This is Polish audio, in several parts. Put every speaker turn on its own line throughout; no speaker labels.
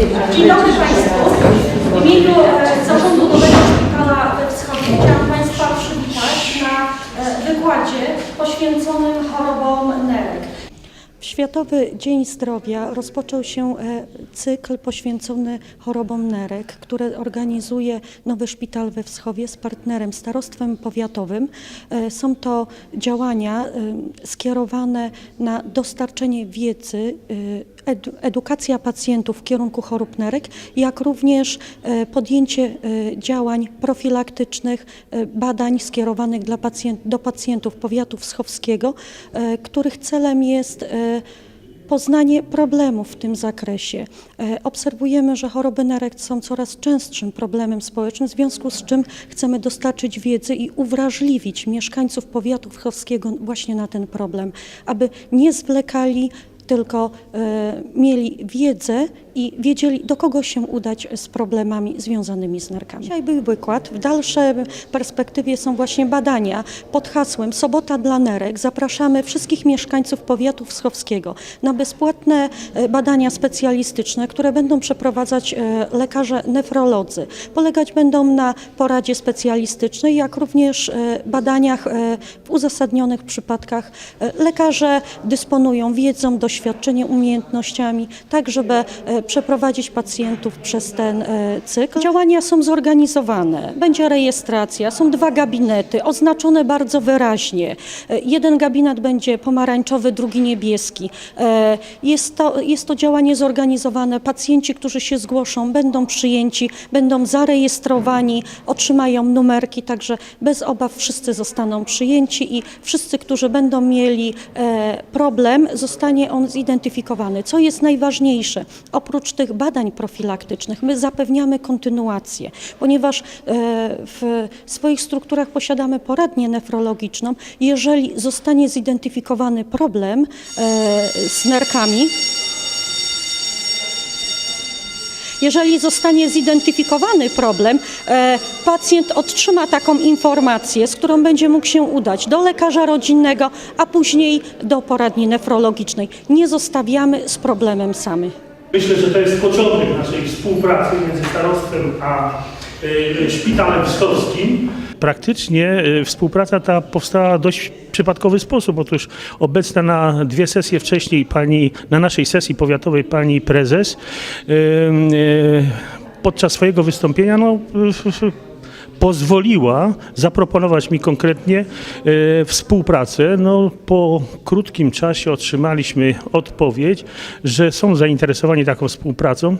Dzień dobry Państwu. W imieniu e, Zarządu Nowego Szpitala we Wschodzie chciałam Państwa przywitać na e, wykładzie poświęconym chorobom nerek.
W Światowy Dzień Zdrowia rozpoczął się e, cykl poświęcony chorobom nerek, który organizuje Nowy Szpital we Wschowie z partnerem Starostwem Powiatowym. E, Są to działania e, skierowane na dostarczenie wiedzy, edu- edukacja pacjentów w kierunku chorób nerek, jak również podjęcie działań profilaktycznych, badań skierowanych dla do pacjentów powiatu wschowskiego, których celem jest poznanie problemów w tym zakresie. E, Obserwujemy, że choroby nerek są coraz częstszym problemem społecznym, w związku z czym chcemy dostarczyć wiedzy i uwrażliwić mieszkańców powiatu wschowskiego właśnie na ten problem, aby nie zwlekali tylko e, mieli wiedzę i wiedzieli, do kogo się udać z problemami związanymi z nerkami. Dzisiaj był wykład, w dalszej perspektywie są właśnie badania pod hasłem Sobota dla nerek. Zapraszamy wszystkich mieszkańców powiatu wschowskiego na bezpłatne e, badania specjalistyczne, które będą przeprowadzać e, lekarze nefrolodzy. Polegać będą na poradzie specjalistycznej, jak również e, badaniach w uzasadnionych przypadkach. Lekarze dysponują wiedzą, doświadczeniem, umiejętnościami, tak żeby przeprowadzić pacjentów przez ten e, cykl. Działania są zorganizowane, będzie rejestracja, są dwa gabinety, oznaczone bardzo wyraźnie. E, Jeden gabinet będzie pomarańczowy, drugi niebieski. E, Jest to, jest to działanie zorganizowane. Pacjenci, którzy się zgłoszą, będą przyjęci, będą zarejestrowani, otrzymają numerki, także bez obaw wszyscy zostaną przyjęci i wszyscy, którzy będą mieli problem, zostanie on zidentyfikowany. Co jest najważniejsze, oprócz tych badań profilaktycznych, my zapewniamy kontynuację, ponieważ e, w swoich strukturach posiadamy poradnię nefrologiczną. Jeżeli zostanie zidentyfikowany problem e, z nerkami, jeżeli zostanie zidentyfikowany problem, e, pacjent otrzyma taką informację, z którą będzie mógł się udać do lekarza rodzinnego, a później do poradni nefrologicznej. Nie zostawiamy z problemem samych.
Myślę, że to jest początek naszej współpracy między starostwem a y, Szpitalem Wschodnim. Praktycznie y, współpraca ta powstała w dość przypadkowy sposób. Otóż obecna na dwie sesje wcześniej pani, na naszej sesji powiatowej pani prezes y, podczas swojego wystąpienia no, pozwoliła zaproponować mi konkretnie e, współpracę. No, po krótkim czasie otrzymaliśmy odpowiedź, że są zainteresowani taką współpracą.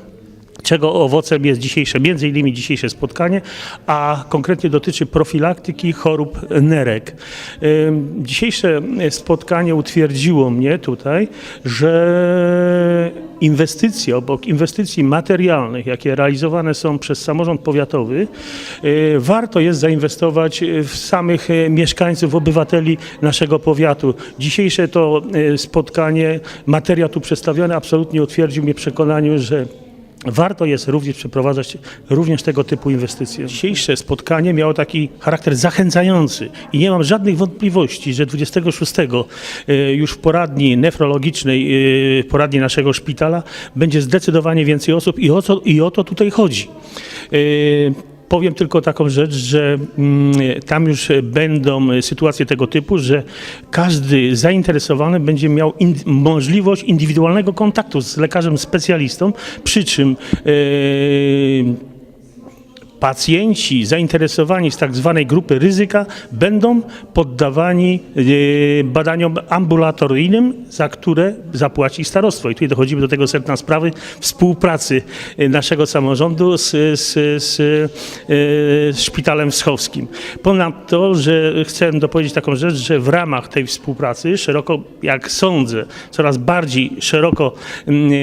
Czego owocem jest dzisiejsze, między innymi dzisiejsze spotkanie, a konkretnie dotyczy profilaktyki chorób nerek. Dzisiejsze spotkanie utwierdziło mnie tutaj, że inwestycje, obok inwestycji materialnych, jakie realizowane są przez samorząd powiatowy, y, warto jest zainwestować w samych y, mieszkańców, obywateli naszego powiatu. Dzisiejsze to y, spotkanie, materiał tu przedstawiony absolutnie utwierdził mnie przekonaniu, że Warto jest również przeprowadzać również tego typu inwestycje. Dzisiejsze spotkanie miało taki charakter zachęcający i nie mam żadnych wątpliwości, że 26 e, już w poradni nefrologicznej, e, poradni naszego szpitala będzie zdecydowanie więcej osób i o, co, i o to tutaj chodzi. Powiem tylko taką rzecz, że mm, tam już będą sytuacje tego typu, że każdy zainteresowany będzie miał in, możliwość indywidualnego kontaktu z lekarzem specjalistą, przy czym e, pacjenci zainteresowani z tak zwanej grupy ryzyka będą poddawani e, badaniom ambulatoryjnym, za które zapłaci starostwo. I tutaj dochodzimy do tego sedna sprawy współpracy e, naszego samorządu z, z, z, e, z Szpitalem Wschowskim. Ponadto, że chcę dopowiedzieć taką rzecz, że w ramach tej współpracy szeroko, jak sądzę, coraz bardziej szeroko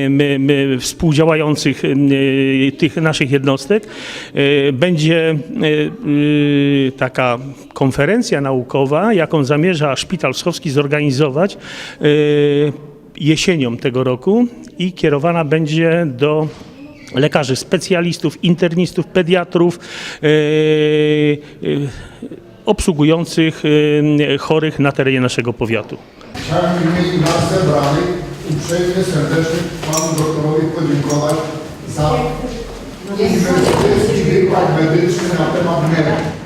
my, my współdziałających tych naszych jednostek, e, będzie e, y, taka konferencja naukowa, jaką zamierza Szpital Wschowski zorganizować e, jesienią tego roku i kierowana będzie do lekarzy specjalistów, internistów, pediatrów e, obsługujących chorych na terenie naszego powiatu.
Chciałem w imieniu nas zebranych uprzejmie serdecznie panu doktorowi podziękować za uniwersytecki wykład medyczny na temat nerek.